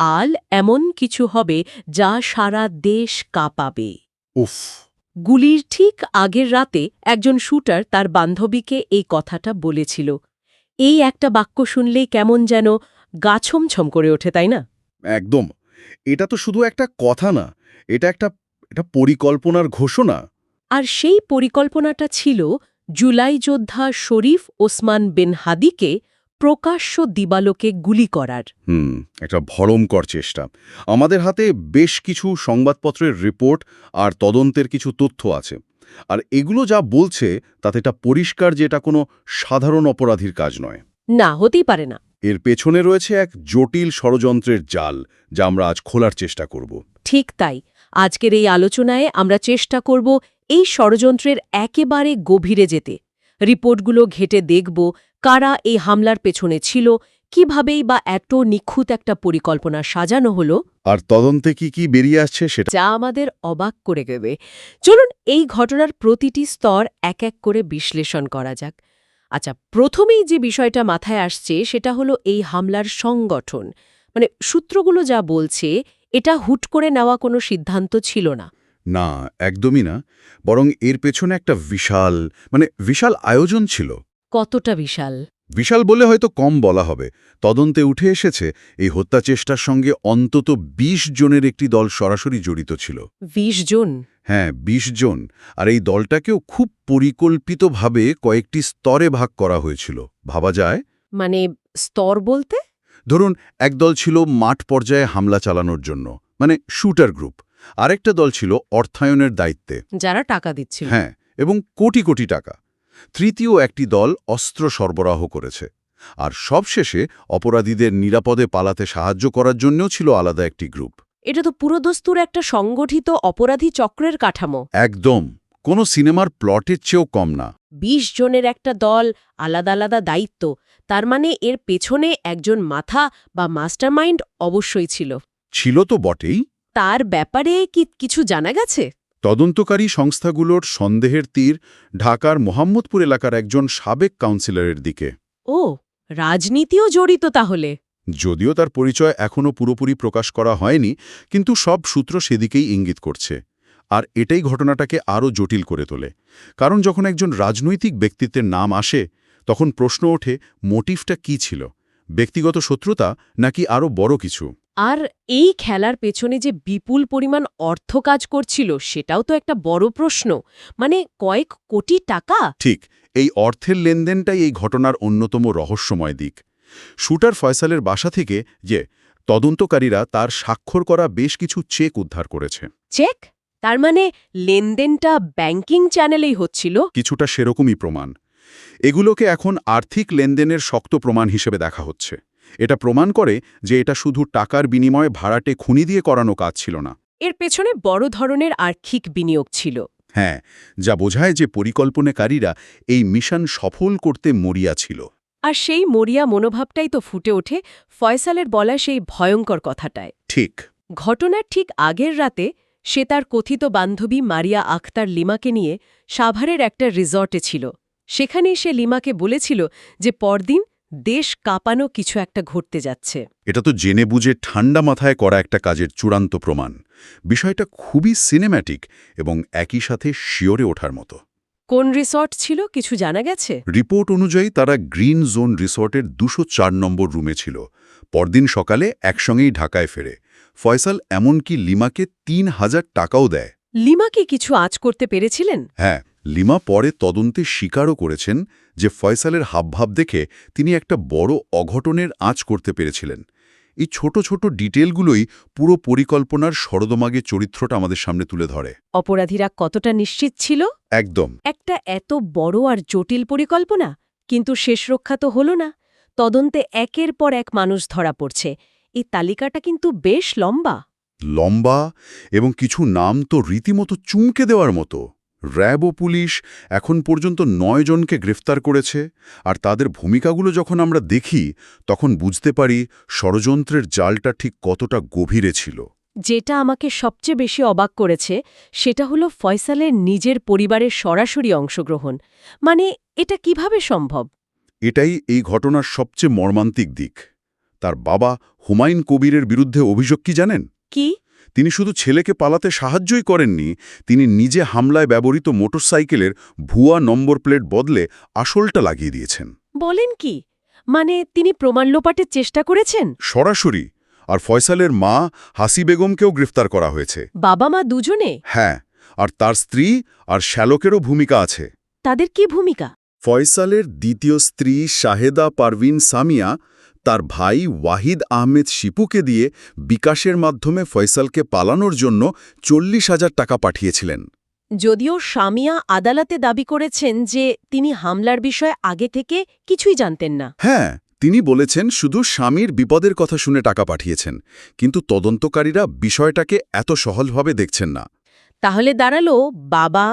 আল এমন কিছু হবে যা সারা দেশ কাঁপাবে। উফ। গুলির ঠিক আগের রাতে একজন শুটার তার বান্ধবীকে এই কথাটা বলেছিল। এই একটা বাক্য শুনলেই কেমন যেন গা ছমছম করে ওঠে তাই না? একদম। এটা তো শুধু একটা কথা না এটা একটা এটা পরিকল্পনার ঘোষণা। আর সেই পরিকল্পনাটা ছিল জুলাই যোদ্ধা শরীফ ওসমান বিন হাদিকে প্রকাশ্য দিবালোকে গুলি করার। হুম একটা ভরমকর চেষ্টা। আমাদের হাতে বেশ কিছু সংবাদপত্রের রিপোর্ট আর তদন্তের কিছু তথ্য আছে। আর এগুলো যা বলছে তাতে এটা পরিষ্কার যে এটা কোনো সাধারণ অপরাধীর কাজ নয়। না হতেই পারে না। এর পেছনে রয়েছে এক জটিল ষড়যন্ত্রের জাল যা আমরা আজ খোলার চেষ্টা করব। ঠিক তাই। আজকের এই আলোচনায় আমরা চেষ্টা করব এই ষড়যন্ত্রের একেবারে গভীরে যেতে। রিপোর্টগুলো ঘেটে দেখব কারা এই হামলার পেছনে ছিল কিভাবেই বা এত নিখুঁত একটা পরিকল্পনা সাজানো হলো? আর তদন্তে কি কি বেরিয়ে আসছে সেটা যা আমাদের অবাক করে দেবে। চলুন এই ঘটনার প্রতিটি স্তর এক এক করে বিশ্লেষণ করা যাক। আচ্ছা প্রথমেই যে বিষয়টা মাথায় আসছে সেটা হলো এই হামলার সংগঠন। মানে সূত্রগুলো যা বলছে এটা হুট করে নেওয়া কোনো সিদ্ধান্ত ছিল না। না একদমই না। বরং এর পেছনে একটা বিশাল মানে বিশাল আয়োজন ছিল। কতটা বিশাল? বিশাল বলে হয়তো কম বলা হবে। তদন্তে উঠে এসেছে এই হত্যা চেষ্টার সঙ্গে অন্তত ২০ জনের একটি দল সরাসরি জড়িত ছিল। বিশ জন? হ্যাঁ ২০ জন। আর এই দলটাকেও খুব পরিকল্পিতভাবে কয়েকটি স্তরে ভাগ করা হয়েছিল। ভাবা যায়? মানে স্তর বলতে? ধরুন এক দল ছিল মাঠ পর্যায়ে হামলা চালানোর জন্য মানে শুটার গ্রুপ। আরেকটা দল ছিল অর্থায়নের দায়িত্বে। যারা টাকা দিচ্ছিল। হ্যাঁ এবং কোটি কোটি টাকা। তৃতীয় একটি দল অস্ত্র সরবরাহ করেছে আর সবশেষে অপরাধীদের নিরাপদে পালাতে সাহায্য করার জন্যও ছিল আলাদা একটি গ্রুপ। এটা তো পুরোদস্তুর একটা সংগঠিত অপরাধী চক্রের কাঠামো। একদম কোনো সিনেমার প্লটের চেয়েও কম না। বিশ জনের একটা দল আলাদা আলাদা দায়িত্ব তার মানে এর পেছনে একজন মাথা বা মাস্টারমাইন্ড অবশ্যই ছিল। ছিল তো বটেই। তার ব্যাপারে কি কিছু জানা গেছে? তদন্তকারী সংস্থাগুলোর সন্দেহের তীর ঢাকার মোহাম্মদপুর এলাকার একজন সাবেক কাউন্সিলরের দিকে। ও রাজনীতিও জড়িত তাহলে। যদিও তার পরিচয় এখনও পুরোপুরি প্রকাশ করা হয়নি কিন্তু সব সূত্র সেদিকেই ইঙ্গিত করছে। আর এটাই ঘটনাটাকে আরও জটিল করে তোলে। কারণ যখন একজন রাজনৈতিক ব্যক্তিত্বের নাম আসে তখন প্রশ্ন ওঠে মোটিভটা কি ছিল? ব্যক্তিগত শত্রুতা নাকি আরও বড় কিছু? আর এই খেলার পেছনে যে বিপুল পরিমাণ অর্থ কাজ করছিল সেটাও তো একটা বড় প্রশ্ন। মানে কয়েক কোটি টাকা? ঠিক এই অর্থের লেনদেনটাই এই ঘটনার অন্যতম রহস্যময় দিক। শুটার ফয়সালের বাসা থেকে যে তদন্তকারীরা তার স্বাক্ষর করা বেশ কিছু চেক উদ্ধার করেছে। চেক? তার মানে লেনদেনটা ব্যাংকিং চ্যানেলেই হচ্ছিল? কিছুটা সেরকমই প্রমাণ। এগুলোকে এখন আর্থিক লেনদেনের শক্ত প্রমাণ হিসেবে দেখা হচ্ছে। এটা প্রমাণ করে যে এটা শুধু টাকার বিনিময়ে ভাড়াটে খুনি দিয়ে করানো কাজ ছিল না। এর পেছনে বড় ধরনের আর্থিক বিনিয়োগ ছিল। হ্যাঁ যা বোঝায় যে পরিকল্পনাকারীরা এই মিশন সফল করতে মরিয়া ছিল। আর সেই মরিয়া মনোভাবটাই তো ফুটে ওঠে ফয়সালের বলা সেই ভয়ঙ্কর কথাটায়। ঠিক। ঘটনার ঠিক আগের রাতে সে তার কথিত বান্ধবী মারিয়া আখতার লিমাকে নিয়ে সাভারের একটা রিসর্টে ছিল। সেখানেই সে লিমাকে বলেছিল যে পরদিন দেশ কাঁপানো কিছু একটা ঘটতে যাচ্ছে। এটা তো জেনে বুঝে ঠান্ডা মাথায় করা একটা কাজের চূড়ান্ত প্রমাণ। বিষয়টা খুবই সিনেম্যাটিক এবং একই সাথে শিওরে ওঠার মতো। কোন রিসর্ট ছিল? কিছু জানা গেছে? রিপোর্ট অনুযায়ী তারা গ্রিন জোন রিসর্টের দুশো চার নম্বর রুমে ছিল। পরদিন সকালে একসঙ্গেই ঢাকায় ফেরে। ফয়সাল এমনকি লিমাকে তিন হাজার টাকাও দেয়। লিমাকে কিছু আজ করতে পেরেছিলেন? হ্যাঁ লিমা পরে তদন্তে স্বীকারও করেছেন যে ফয়সালের হাবভাব দেখে তিনি একটা বড় অঘটনের আঁচ করতে পেরেছিলেন। এই ছোট ছোট ডিটেলগুলোই পুরো পরিকল্পনার সরদমাগে চরিত্রটা আমাদের সামনে তুলে ধরে। অপরাধীরা কতটা নিশ্চিত ছিল? একদম। একটা এত বড় আর জটিল পরিকল্পনা কিন্তু শেষ রক্ষা তো হল না। তদন্তে একের পর এক মানুষ ধরা পড়ছে। এই তালিকাটা কিন্তু বেশ লম্বা। লম্বা এবং কিছু নাম তো রীতিমতো চুমকে দেওয়ার মতো। র্যাব ও পুলিশ এখন পর্যন্ত নয় জনকে গ্রেফতার করেছে আর তাদের ভূমিকাগুলো যখন আমরা দেখি তখন বুঝতে পারি ষড়যন্ত্রের জালটা ঠিক কতটা গভীরে ছিল। যেটা আমাকে সবচেয়ে বেশি অবাক করেছে সেটা হলো ফয়সালের নিজের পরিবারের সরাসরি অংশগ্রহণ। মানে এটা কীভাবে সম্ভব? এটাই এই ঘটনার সবচেয়ে মর্মান্তিক দিক। তার বাবা হুমায়ুন কবিরের বিরুদ্ধে অভিযোগ কি জানেন? কি? তিনি শুধু ছেলেকে পালাতে সাহায্যই করেননি তিনি নিজে হামলায় ব্যবহৃত মোটরসাইকেলের ভুয়া নম্বর প্লেট বদলে আসলটা লাগিয়ে দিয়েছেন। বলেন কি? মানে তিনি প্রমাণ লোপাটের চেষ্টা করেছেন? সরাসরি আর ফয়সালের মা হাসি বেগমকেও গ্রেফতার করা হয়েছে। বাবা মা দুজনে? হ্যাঁ আর তার স্ত্রী আর শ্যালকেরও ভূমিকা আছে। তাদের কি ভূমিকা? ফয়সালের দ্বিতীয় স্ত্রী শাহেদা পারভিন সামিয়া তার ভাই ওয়াহিদ আহমেদ শিপুকে দিয়ে বিকাশের মাধ্যমে ফয়সালকে পালানোর জন্য চল্লিশ হাজার টাকা পাঠিয়েছিলেন। যদিও সামিয়া আদালতে দাবি করেছেন যে তিনি হামলার বিষয়ে আগে থেকে কিছুই জানতেন না। হ্যাঁ তিনি বলেছেন শুধু স্বামীর বিপদের কথা শুনে টাকা পাঠিয়েছেন কিন্তু তদন্তকারীরা বিষয়টাকে এত সহজভাবে দেখছেন না। তাহলে দাঁড়াল বাবা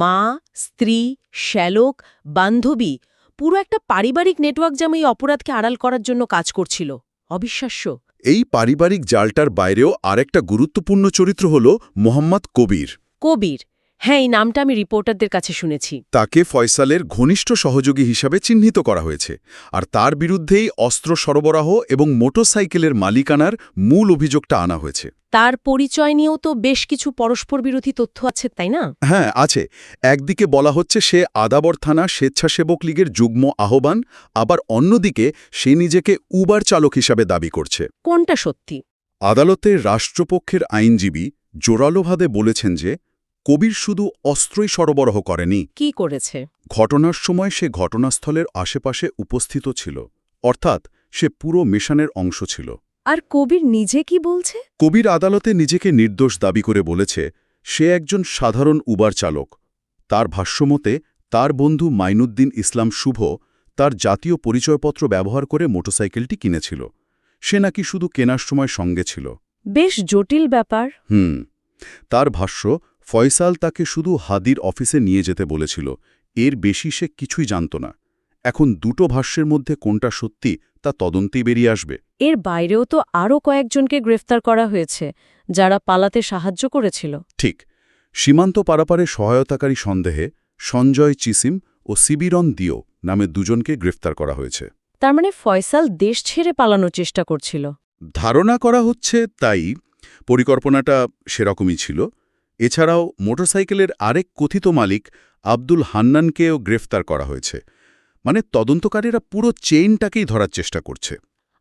মা স্ত্রী শ্যালক বান্ধবী পুরো একটা পারিবারিক নেটওয়ার্ক যেমন এই অপরাধকে আড়াল করার জন্য কাজ করছিল। অবিশ্বাস্য। এই পারিবারিক জালটার বাইরেও আরেকটা গুরুত্বপূর্ণ চরিত্র হল মোহাম্মদ কবির। কবির। হ্যাঁ এই নামটা আমি রিপোর্টারদের কাছে শুনেছি। তাকে ফয়সালের ঘনিষ্ঠ সহযোগী হিসাবে চিহ্নিত করা হয়েছে আর তার বিরুদ্ধেই অস্ত্র সরবরাহ এবং মোটরসাইকেলের মালিকানার মূল অভিযোগটা আনা হয়েছে। তার পরিচয় নিয়েও তো বেশ কিছু পরস্পর বিরোধী তথ্য আছে তাই না? হ্যাঁ আছে। একদিকে বলা হচ্ছে সে আদাবর থানা স্বেচ্ছাসেবক লীগের যুগ্ম আহ্বান আবার অন্যদিকে সে নিজেকে উবার চালক হিসাবে দাবি করছে। কোনটা সত্যি? আদালতে রাষ্ট্রপক্ষের আইনজীবী জোরালোভাবে বলেছেন যে কবির শুধু অস্ত্রই সরবরাহ করেনি। কি করেছে? ঘটনার সময় সে ঘটনাস্থলের আশেপাশে উপস্থিত ছিল অর্থাৎ সে পুরো মিশনের অংশ ছিল। আর কবির নিজে কি বলছে? কবির আদালতে নিজেকে নির্দোষ দাবি করে বলেছে সে একজন সাধারণ উবার চালক। তার ভাষ্যমতে তার বন্ধু মাইনুদ্দিন ইসলাম শুভ তার জাতীয় পরিচয়পত্র ব্যবহার করে মোটরসাইকেলটি কিনেছিল। সে নাকি শুধু কেনার সময় সঙ্গে ছিল। বেশ জটিল ব্যাপার। হুম। তার ভাষ্য ফয়সাল তাকে শুধু হাদির অফিসে নিয়ে যেতে বলেছিল এর বেশি সে কিছুই জানত না। এখন দুটো ভাষ্যের মধ্যে কোনটা সত্যি তা তদন্তেই বেরিয়ে আসবে। এর বাইরেও তো আরও কয়েকজনকে গ্রেফতার করা হয়েছে যারা পালাতে সাহায্য করেছিল। ঠিক। সীমান্ত পারাপারে সহায়তাকারী সন্দেহে সঞ্জয় চিসিম ও সিবিরন দিও নামে দুজনকে গ্রেফতার করা হয়েছে। তার মানে ফয়সাল দেশ ছেড়ে পালানোর চেষ্টা করছিল। ধারণা করা হচ্ছে তাই পরিকল্পনাটা সেরকমই ছিল। এছাড়াও মোটরসাইকেলের আরেক কথিত মালিক আব্দুল হান্নানকেও গ্রেফতার করা হয়েছে। মানে তদন্তকারীরা পুরো চেইনটাকেই ধরার চেষ্টা করছে।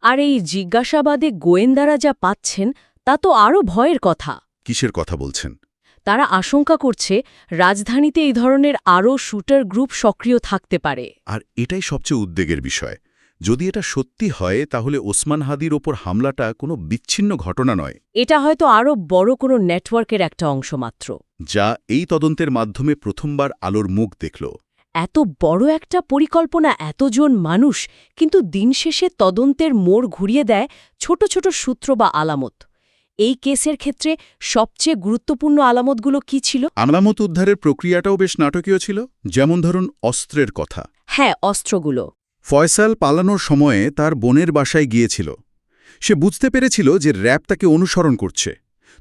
আর এই জিজ্ঞাসাবাদে গোয়েন্দারা যা পাচ্ছেন তা তো আরও ভয়ের কথা। কিসের কথা বলছেন? তারা আশঙ্কা করছে রাজধানীতে এই ধরনের আরও শুটার গ্রুপ সক্রিয় থাকতে পারে। আর এটাই সবচেয়ে উদ্বেগের বিষয়। যদি এটা সত্যি হয় তাহলে ওসমান হাদির ওপর হামলাটা কোনো বিচ্ছিন্ন ঘটনা নয়। এটা হয়তো আরও বড় কোনো নেটওয়ার্কের একটা অংশ মাত্র। যা এই তদন্তের মাধ্যমে প্রথমবার আলোর মুখ দেখল। এত বড় একটা পরিকল্পনা এতজন মানুষ কিন্তু দিন শেষে তদন্তের মোড় ঘুরিয়ে দেয় ছোট ছোট সূত্র বা আলামত। এই কেসের ক্ষেত্রে সবচেয়ে গুরুত্বপূর্ণ আলামতগুলো কি ছিল? আমলামত উদ্ধারের প্রক্রিয়াটাও বেশ নাটকীয় ছিল যেমন ধরুন অস্ত্রের কথা। হ্যাঁ অস্ত্রগুলো। ফয়সাল পালানোর সময়ে তার বোনের বাসায় গিয়েছিল। সে বুঝতে পেরেছিল যে র্যাব তাকে অনুসরণ করছে।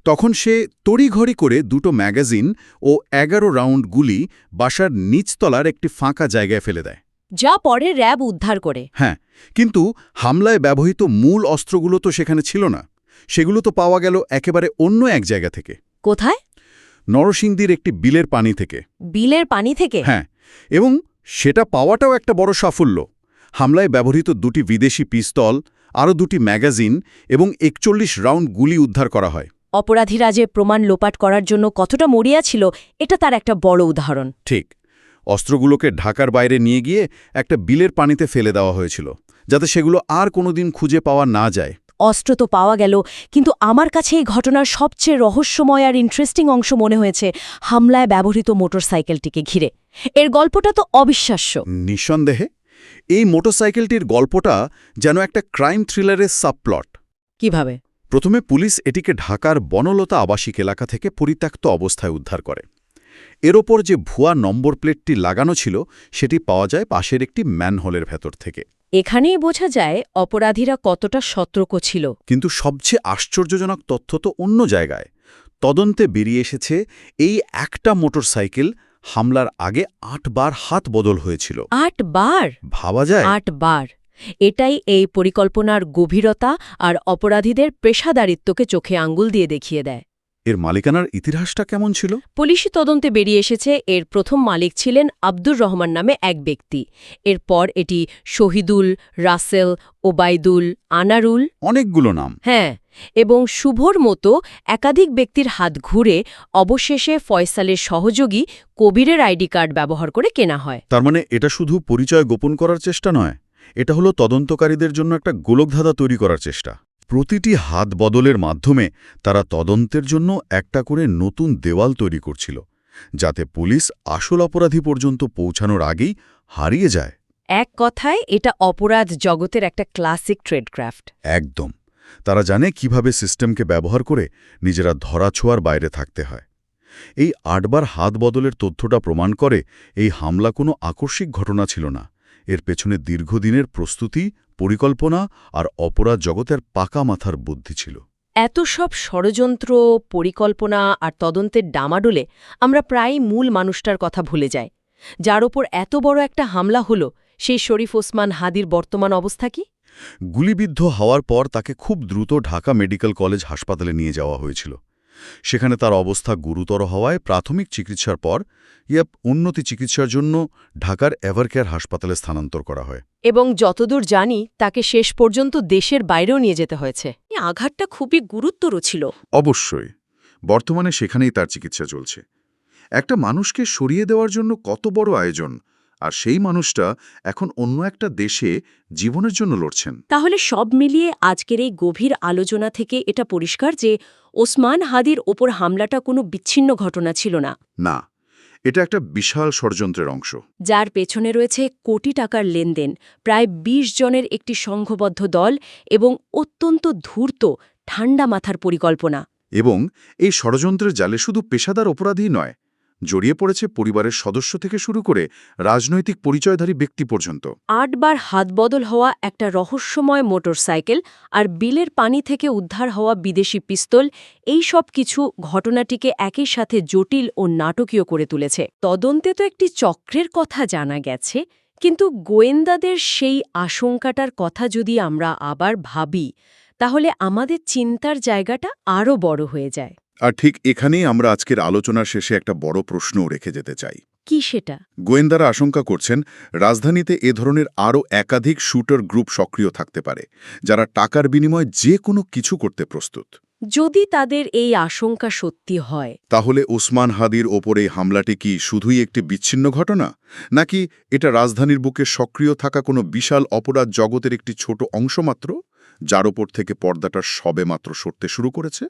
তখন সে তড়িঘড়ি করে দুটো ম্যাগাজিন ও এগারো রাউন্ড গুলি বাসার নিচতলার একটি ফাঁকা জায়গায় ফেলে দেয়। যা পরে র্যাব উদ্ধার করে। হ্যাঁ কিন্তু হামলায় ব্যবহৃত মূল অস্ত্রগুলো তো সেখানে ছিল না। সেগুলো তো পাওয়া গেল একেবারে অন্য এক জায়গা থেকে। কোথায়? নরসিংদীর একটি বিলের পানি থেকে। বিলের পানি থেকে? হ্যাঁ এবং সেটা পাওয়াটাও একটা বড় সাফল্য। হামলায় ব্যবহৃত দুটি বিদেশি পিস্তল আরও দুটি ম্যাগাজিন এবং একচল্লিশ রাউন্ড গুলি উদ্ধার করা হয়। অপরাধীরা যে প্রমাণ লোপাট করার জন্য কতটা মরিয়া ছিল এটা তার একটা বড় উদাহরণ। ঠিক। অস্ত্রগুলোকে ঢাকার বাইরে নিয়ে গিয়ে একটা বিলের পানিতে ফেলে দেওয়া হয়েছিল যাতে সেগুলো আর কোনোদিন খুঁজে পাওয়া না যায়। অস্ত্র তো পাওয়া গেল কিন্তু আমার কাছে এই ঘটনার সবচেয়ে রহস্যময় আর ইন্টারেস্টিং অংশ মনে হয়েছে হামলায় ব্যবহৃত মোটরসাইকেলটিকে ঘিরে। এর গল্পটা তো অবিশ্বাস্য। নিঃসন্দেহে এই মোটরসাইকেলটির গল্পটা যেন একটা ক্রাইম থ্রিলারের সাবপ্লট। কীভাবে? প্রথমে পুলিশ এটিকে ঢাকার বনলতা আবাসিক এলাকা থেকে পরিত্যক্ত অবস্থায় উদ্ধার করে। এর ওপর যে ভুয়া নম্বর প্লেটটি লাগানো ছিল সেটি পাওয়া যায় পাশের একটি ম্যানহোলের ভেতর থেকে। এখানেই বোঝা যায় অপরাধীরা কতটা সতর্ক ছিল। কিন্তু সবচেয়ে আশ্চর্যজনক তথ্য তো অন্য জায়গায়। তদন্তে বেরিয়ে এসেছে এই একটা মোটরসাইকেল হামলার আগে আটবার হাত বদল হয়েছিল। আট বার ভাবা যায়? আট বার এটাই এই পরিকল্পনার গভীরতা আর অপরাধীদের পেশাদারিত্বকে চোখে আঙ্গুল দিয়ে দেখিয়ে দেয়। এর মালিকানার ইতিহাসটা কেমন ছিল? পুলিশি তদন্তে বেরিয়ে এসেছে এর প্রথম মালিক ছিলেন আব্দুর রহমান নামে এক ব্যক্তি। এরপর এটি শহীদুল রাসেল ওবায়দুল আনারুল অনেকগুলো নাম। হ্যাঁ এবং শুভর মতো একাধিক ব্যক্তির হাত ঘুরে অবশেষে ফয়সালের সহযোগী কবিরের আইডি কার্ড ব্যবহার করে কেনা হয়। তার মানে এটা শুধু পরিচয় গোপন করার চেষ্টা নয়? এটা হলো তদন্তকারীদের জন্য একটা গোলকধাঁধা তৈরি করার চেষ্টা। প্রতিটি হাত বদলের মাধ্যমে তারা তদন্তের জন্য একটা করে নতুন দেওয়াল তৈরি করছিল যাতে পুলিশ আসল অপরাধী পর্যন্ত পৌঁছানোর আগেই হারিয়ে যায়। এক কথায় এটা অপরাধ জগতের একটা ক্লাসিক ট্রেডক্রাফট। একদম। তারা জানে কীভাবে সিস্টেমকে ব্যবহার করে নিজেরা ধরাছোঁয়ার বাইরে থাকতে হয়। এই আটবার হাত বদলের তথ্যটা প্রমাণ করে এই হামলা কোনো আকস্মিক ঘটনা ছিল না। এর পেছনে দীর্ঘদিনের প্রস্তুতি পরিকল্পনা আর অপরাধ জগতের পাকা মাথার বুদ্ধি ছিল। এত সব ষড়যন্ত্র পরিকল্পনা আর তদন্তের ডামাডোলে আমরা প্রায়ই মূল মানুষটার কথা ভুলে যাই। যার ওপর এত বড় একটা হামলা হলো সেই শরীফ ওসমান হাদির বর্তমান অবস্থা কি? গুলিবিদ্ধ হওয়ার পর তাকে খুব দ্রুত ঢাকা মেডিকেল কলেজ হাসপাতালে নিয়ে যাওয়া হয়েছিল। সেখানে তার অবস্থা গুরুতর হওয়ায় প্রাথমিক চিকিৎসার পর ইয়াপ উন্নতি চিকিৎসার জন্য ঢাকার এভারকেয়ার হাসপাতালে স্থানান্তর করা হয়। এবং যতদূর জানি তাকে শেষ পর্যন্ত দেশের বাইরেও নিয়ে যেতে হয়েছে। আঘাতটা খুবই গুরুত্বর ছিল। অবশ্যই। বর্তমানে সেখানেই তার চিকিৎসা চলছে। একটা মানুষকে সরিয়ে দেওয়ার জন্য কত বড় আয়োজন আর সেই মানুষটা এখন অন্য একটা দেশে জীবনের জন্য লড়ছেন। তাহলে সব মিলিয়ে আজকের এই গভীর আলোচনা থেকে এটা পরিষ্কার যে ওসমান হাদির ওপর হামলাটা কোনো বিচ্ছিন্ন ঘটনা ছিল না। না এটা একটা বিশাল ষড়যন্ত্রের অংশ। যার পেছনে রয়েছে কোটি টাকার লেনদেন প্রায় ২০ জনের একটি সংঘবদ্ধ দল এবং অত্যন্ত ধূর্ত ঠান্ডা মাথার পরিকল্পনা। এবং এই ষড়যন্ত্রের জালে শুধু পেশাদার অপরাধী নয় জড়িয়ে পড়েছে পরিবারের সদস্য থেকে শুরু করে রাজনৈতিক পরিচয়ধারী ব্যক্তি পর্যন্ত। আটবার হাতবদল হওয়া একটা রহস্যময় মোটরসাইকেল আর বিলের পানি থেকে উদ্ধার হওয়া বিদেশি পিস্তল, এই সব কিছু ঘটনাটিকে একই সাথে জটিল ও নাটকীয় করে তুলেছে। তদন্তে তো একটি চক্রের কথা জানা গেছে, কিন্তু গোয়েন্দাদের সেই আশঙ্কাটার কথা যদি আমরা আবার ভাবি, তাহলে আমাদের চিন্তার জায়গাটা আরও বড় হয়ে যায়। আর ঠিক এখানেই আমরা আজকের আলোচনার শেষে একটা বড় প্রশ্নও রেখে যেতে চাই। কি সেটা? গোয়েন্দারা আশঙ্কা করছেন রাজধানীতে এ ধরনের আরও একাধিক শুটার গ্রুপ সক্রিয় থাকতে পারে যারা টাকার বিনিময়ে যে কোনো কিছু করতে প্রস্তুত। যদি তাদের এই আশঙ্কা সত্যি হয়। তাহলে ওসমান হাদির ওপরে হামলাটি কি শুধুই একটি বিচ্ছিন্ন ঘটনা? নাকি এটা রাজধানীর বুকে সক্রিয় থাকা কোনো বিশাল অপরাধ জগতের একটি ছোট অংশ মাত্র যার ওপর থেকে পর্দাটা সবেমাত্র সরতে শুরু করেছে?